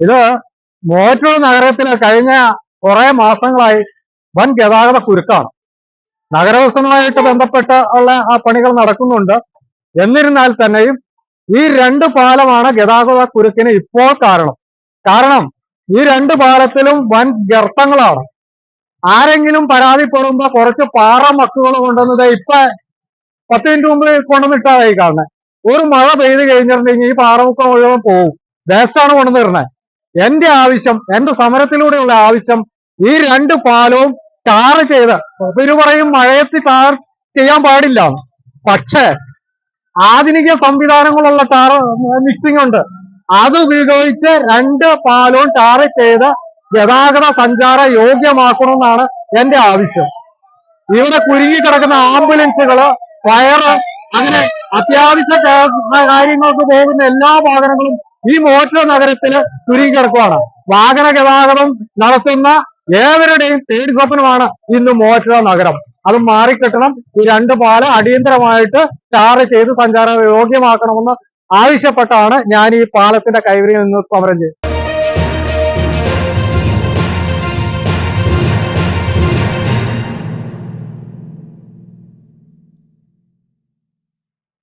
ഇത് മോറ്റൂർ നഗരത്തിൽ കഴിഞ്ഞ കുറെ മാസങ്ങളായി വൻ ഗതാഗത കുരുക്കാണ്. നഗരവികസനവുമായിട്ട് ബന്ധപ്പെട്ട ഉള്ള ആ പണികൾ നടക്കുന്നുണ്ട്. എന്നിരുന്നാൽ തന്നെയും ഈ രണ്ട് പാലമാണ് ഗതാഗത കുരുക്കിന് ഇപ്പോൾ കാരണം. കാരണം ഈ രണ്ട് പാലത്തിലും വൻ ഗർത്തങ്ങളാണ്. ആരെങ്കിലും പരാതിപ്പെടുമ്പോ കുറച്ച് പാറ മക്കുകൾ കൊണ്ടുവന്നത് ഇപ്പൊ പത്ത് മിനിറ്റ് മുമ്പ് കൊണ്ടുവന്നിട്ടായി കാണുന്നത് ഒരു മഴ പെയ്ത് കഴിഞ്ഞിട്ടുണ്ടെങ്കിൽ ഈ പാറമുക്കം മുഴുവൻ പോവും. വേസ്റ്റാണ് കൊണ്ടുവന്നിരുന്നത് എന്റെ ആവശ്യം എന്റെ സമരത്തിലൂടെയുള്ള ആവശ്യം ഈ രണ്ട് പാലവും ടാർ ചെയ്ത് ഇവർ പറയും മഴയത്ത് ടാർ ചെയ്യാൻ പാടില്ല. പക്ഷേ ആധുനിക സംവിധാനങ്ങളുള്ള ടാർ മിക്സിംഗ് ഉണ്ട്. അത് ഉപയോഗിച്ച് രണ്ട് പാലവും ടാർ ചെയ്ത് ഗതാഗത സഞ്ചാര യോഗ്യമാക്കണമെന്നാണ് എന്റെ ആവശ്യം. ഇവിടെ കുരുങ്ങി കിടക്കുന്ന ആംബുലൻസുകൾ ഫയർ അങ്ങനെ അത്യാവശ്യ കാര്യങ്ങൾക്ക് പോകുന്ന എല്ലാ വാഹനങ്ങളും ഈ മോട്ടോർ നഗരത്തിൽ കുരുങ്ങി കിടക്കുവാണ്. വാഹന ഗതാഗതം നടത്തുന്ന ഏവരുടെയും പേടി സ്വപ്നമാണ് ഇന്ന് മോട്ടോർ നഗരം. അത് മാറിക്കിട്ടണം. ഈ രണ്ട് പാല അടിയന്തരമായിട്ട് ടാർ ചെയ്ത് സഞ്ചാര യോഗ്യമാക്കണമെന്ന് ആവശ്യപ്പെട്ടാണ് ഞാൻ ഈ പാലത്തിന്റെ കൈവരിയിൽ നിന്ന് സമരം ചെയ്യുന്നത്